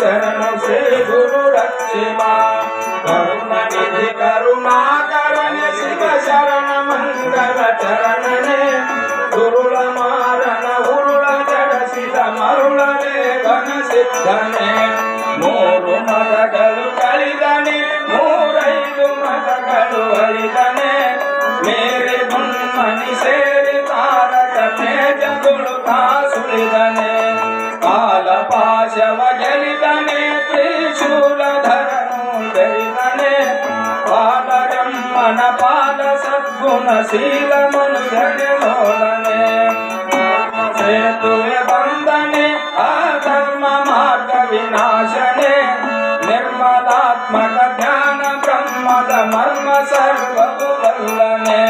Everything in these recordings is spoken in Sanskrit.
शरण से गुरु रक्षिमा करुण निधि करुणा करण शिव शरण मंगल चरण ने गुरुल मारण उरुल जड़ शिल मरुल रे घन सिद्ध ने ಮೂರು ಮರಗಳು ಕಳಿದನೆ ಮೂರೈದು ಮರಗಳು ಅಳಿದನೆ ಮೇರೆ ಮುನ್ಮನಿ ಸೇರಿ ತಾರಕ ಮೇಜಗಳು ಕಾಸುಳಿದನೆ ಕಾಲ ಪಾಶವ ಗೆಲ್ಲ पादागम मनः पाद सद्गुणां शीला मनः घटोरे पाप विनाशने निर्मलआत्मक ध्यान ब्रह्मद मर्म सर्वोपल्लने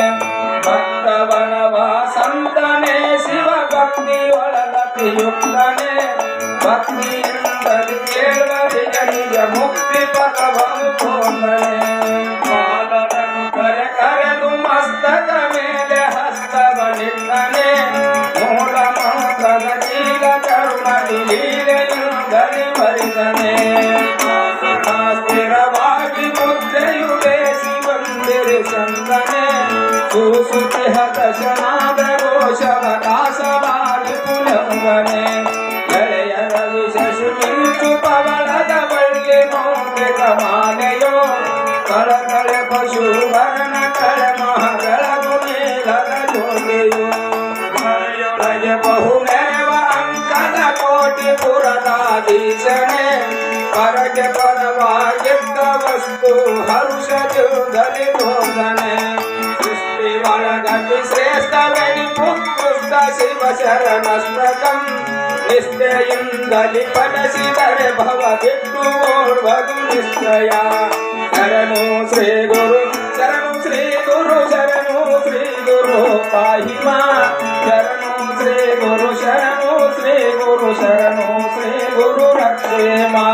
भक्तवन वा संतने शिव भक्ति भक्ति ಮುಕ್ತಿ ಪಥ ಬಂದನೆ ಕರೆ ಕರೆದು ಮಸ್ತಕ ಮೇಲೆ ಹಸ್ತವನಿಟ್ಟನೆ ಮೂಲ ಮಾತನ ಚೀಲ ಕರುಣಿ ಲೀಲೆಯಿಂದಲೇ ಬರಿಸನೆ ಸ್ಥಿರವಾಗಿ ಮುದ್ದೆಯು ಬೇಸಿ ಬಂದಿರಿ ಸಂತನೆ ಸೂಸುತಿ ಹತಶನಾದ मुंड कमानयो कर कर पशु भरण कर महागर गुने लग जोगियो भज बहु मेव अंकन कोटि पुरदाधीश ने परज परवा चित्त वस्तु हर्ष जुगल भोगने सृष्टि वर गति श्रेष्ठ बनि पुष्ट शिव शरण स्मृतम् ನಿಷ್ಠೆಯಿಂದಲಿ ಪಡಿಸಿದರೆ ಭವ ಬಿಟ್ಟು ಓಡುವುದು ನಿಶ್ಚಯ ಶರಣು ಶ್ರೀ ಗುರು ಶರಣು ಶ್ರೀ ಗುರು ಶರಣು ಶ್ರೀ ಗುರು ಪಾಹಿಮಾ ಶರಣು ಶ್ರೀ ಗುರು ಶರಣು ಶ್ರೀ ಗುರು ಶರಣು ಶ್ರೀ ಗುರು ರಕ್ಷೇಮಾ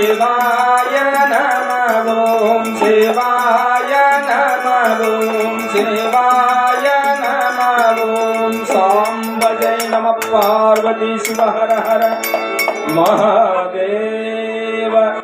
शिवाय न ॐ शिवाय न ॐ शिवाय न ॐ साम्बजै नमः पार्वती शिव हर हर महादेव